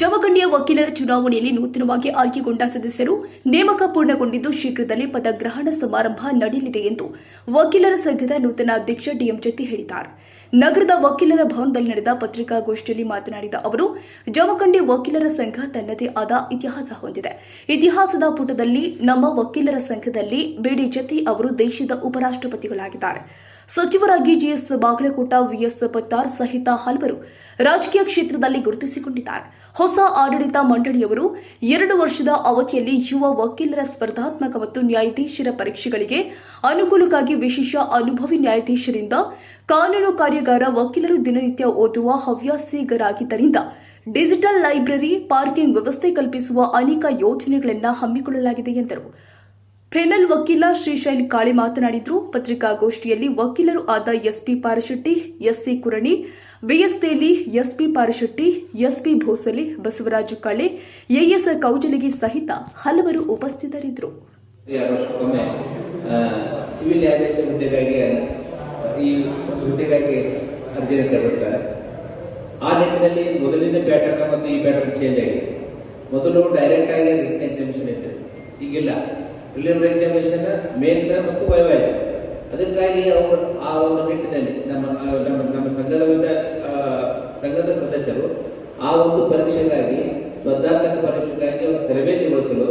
ಜಮಖಂಡಿಯ ವಕೀಲರ ಚುನಾವಣೆಯಲ್ಲಿ ನೂತನವಾಗಿ ಆಯ್ಕೆಗೊಂಡ ಸದಸ್ಯರು ನೇಮಕ ಪೂರ್ಣಗೊಂಡಿದ್ದು ಶೀಘ್ರದಲ್ಲೇ ಪದಗ್ರಹಣ ಸಮಾರಂಭ ನಡೆಯಲಿದೆ ಎಂದು ವಕೀಲರ ಸಂಘದ ನೂತನ ಅಧ್ಯಕ್ಷ ಡಿಎಂ ಜತಿ ಹೇಳಿದ್ದಾರೆ. ನಗರದ ವಕೀಲರ ಭವನದಲ್ಲಿ ನಡೆದ ಪತ್ರಿಕಾಗೋಷ್ಠಿಯಲ್ಲಿ ಮಾತನಾಡಿದ ಅವರು, ಜಮಖಂಡಿ ವಕೀಲರ ಸಂಘ ತನ್ನದೇ ಆದ ಇತಿಹಾಸ ಹೊಂದಿದೆ. ಇತಿಹಾಸದ ಪುಟದಲ್ಲಿ ನಮ್ಮ ವಕೀಲರ ಸಂಘದಲ್ಲಿ ಬಿಡಿ ಜತಿ ಅವರು ದೇಶದ ಉಪರಾಷ್ಟ್ರಪತಿಗಳಾಗಿದ್ದಾರೆ. ಸಚಿವರಾಗಿ ಜಿಎಸ್ ಬಾಗಲಕೋಟ, ವಿಎಸ್ ಪತ್ತಾರ್ ಸಹಿತ ಹಲವರು ರಾಜಕೀಯ ಕ್ಷೇತ್ರದಲ್ಲಿ ಗುರುತಿಸಿಕೊಂಡಿದ್ದಾರೆ. ಹೊಸ ಆಡಳಿತ ಮಂಡಳಿಯವರು ಎರಡು ವರ್ಷದ ಅವಧಿಯಲ್ಲಿ ಯುವ ವಕೀಲರ ಸ್ಪರ್ಧಾತ್ಮಕ ಮತ್ತು ನ್ಯಾಯಾಧೀಶರ ಪರೀಕ್ಷೆಗಳಿಗೆ ಅನುಕೂಲಕ್ಕಾಗಿ ವಿಶೇಷ ಅನುಭವಿ ನ್ಯಾಯಾಧೀಶರಿಂದ ಕಾನೂನು ಕಾರ್ಯಾಗಾರ ವಕೀಲರು ದಿನನಿತ್ಯ ಓದುವ ಹವ್ಯಾಸಿಗರಾಗಿದ್ದರಿಂದ ಡಿಜಿಟಲ್ ಲೈಬ್ರರಿ, ಪಾರ್ಕಿಂಗ್ ವ್ಯವಸ್ಥೆ ಕಲ್ಪಿಸುವ ಅನೇಕ ಯೋಜನೆಗಳನ್ನು ಹಮ್ಮಿಕೊಳ್ಳಲಾಗಿದೆ ಎಂದರು. ಫೆನಲ್ ವಕೀಲ ಶ್ರೀಶೈಲ್ ಕಾಳಿ ಮಾತನಾಡಿದ್ರು. ಪತ್ರಿಕಾಗೋಷ್ಠಿಯಲ್ಲಿ ವಕೀಲರು ಆದ SP Parashetti, SC Kurani BS Teli SP Parashetti, SP Bhosale, Basavaraja Kale, AS Kaujalagi ಸಹಿತ ಹಲವರು ಉಪಸ್ಥಿತರಿದ್ದರು. ಸಿವಿಲ್ ನ್ಯಾಯಾಧೀಶ ಹುದ್ದೆಗಾಗಿ, ಈ ಹುದ್ದೆಗಾಗಿ ಅರ್ಜಿಯನ್ನು ಕರೆದಿರ್ತಾರೆ ಆ ನಿಟ್ಟಿನಲ್ಲಿ ಮೊದಲಿನ ಪ್ಯಾಟರ್ನ್ ಮತ್ತು ಈ ಪ್ಯಾಟರ್ನ್ ಚೇಂಜ್ ಆಗಿದೆ. ಮೊದಲು ಡೈರೆಕ್ಟ್ ಆಗಿ ರಿಟರ್ನ್ ಎಕ್ಸಾಮಿಷನ್ ಇತ್ತು. ಈಗಿಲ್ಲ. ಪ್ರಿಲಿಮಿನರಿ ಎಕ್ಸಾಮಿಷನ್ ಮೇನ್ಸ್ ಮತ್ತು ವೈ ವೈ ಅದಕ್ಕಾಗಿ ಅವರು ಆ ಒಂದು ನಿಟ್ಟಿನಲ್ಲಿ ನಮ್ಮ ನಮ್ಮ ನಮ್ಮ ಸಂಘದ ಸಂಘದ ಸದಸ್ಯರು ಆ ಒಂದು ಪರೀಕ್ಷೆಗಾಗಿ, ಸ್ಪರ್ಧಾತ್ಮಕ ಪರೀಕ್ಷೆಗಾಗಿ ಅವರು ತರಬೇತಿಗೊಳಿಸಲು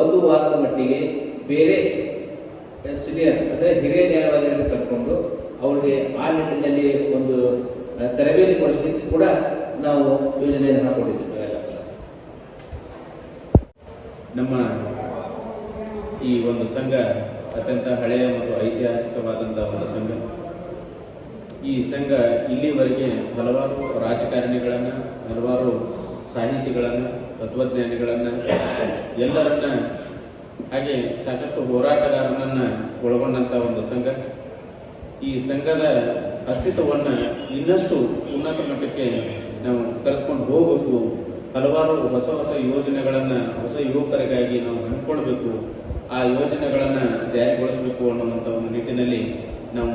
ಒಂದು ವಾರದ ಮಟ್ಟಿಗೆ ಬೇರೆ ಸೀನಿಯರ್ ಅಂದರೆ ಹಿರಿಯ ನ್ಯಾಯವಾದಿಗಳನ್ನು ಕರ್ಕೊಂಡು ಅವರಿಗೆ ಆ ನಿಟ್ಟಿನಲ್ಲಿ ಒಂದು ತರಬೇತಿ ಕೊಡಿಸಲಿಕ್ಕೆ ಕೂಡ ನಾವು ಯೋಜನೆಯನ್ನು ಹಾಕೊಂಡಿದ್ದೇವೆ. ನಮ್ಮ ಈ ಒಂದು ಸಂಘ ಅತ್ಯಂತ ಹಳೆಯ ಮತ್ತು ಐತಿಹಾಸಿಕವಾದಂಥ ಒಂದು ಸಂಘ. ಈ ಸಂಘ ಇಲ್ಲಿವರೆಗೆ ಹಲವಾರು ರಾಜಕಾರಣಿಗಳನ್ನು, ಹಲವಾರು ಸಾಹಿತಿಗಳನ್ನು, ತತ್ವಜ್ಞಾನಿಗಳನ್ನು, ಎಲ್ಲರನ್ನ ಹಾಗೆ ಸಾಕಷ್ಟು ಹೋರಾಟಗಾರರನ್ನ ಒಳಗೊಂಡಂಥ ಒಂದು ಸಂಘ. ಈ ಸಂಘದ ಅಸ್ತಿತ್ವವನ್ನು ಇನ್ನಷ್ಟು ಉನ್ನತ ಮಟ್ಟಕ್ಕೆ ನಾವು ಕರೆದುಕೊಂಡು ಹೋಗಬೇಕು. ಹಲವಾರು ಹೊಸ ಹೊಸ ಯೋಜನೆಗಳನ್ನ, ಹೊಸ ಯುವಕರಿಗಾಗಿ ನಾವು ಹಮ್ಮಿಕೊಳ್ಬೇಕು. ಆ ಯೋಜನೆಗಳನ್ನು ಜಾರಿಗೊಳಿಸಬೇಕು ಅನ್ನುವಂಥ ಒಂದು ನಿಟ್ಟಿನಲ್ಲಿ ನಾವು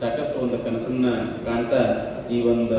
ಸಾಕಷ್ಟು ಒಂದು ಕನಸನ್ನ ಕಾಣ್ತಾ ಈ ಒಂದು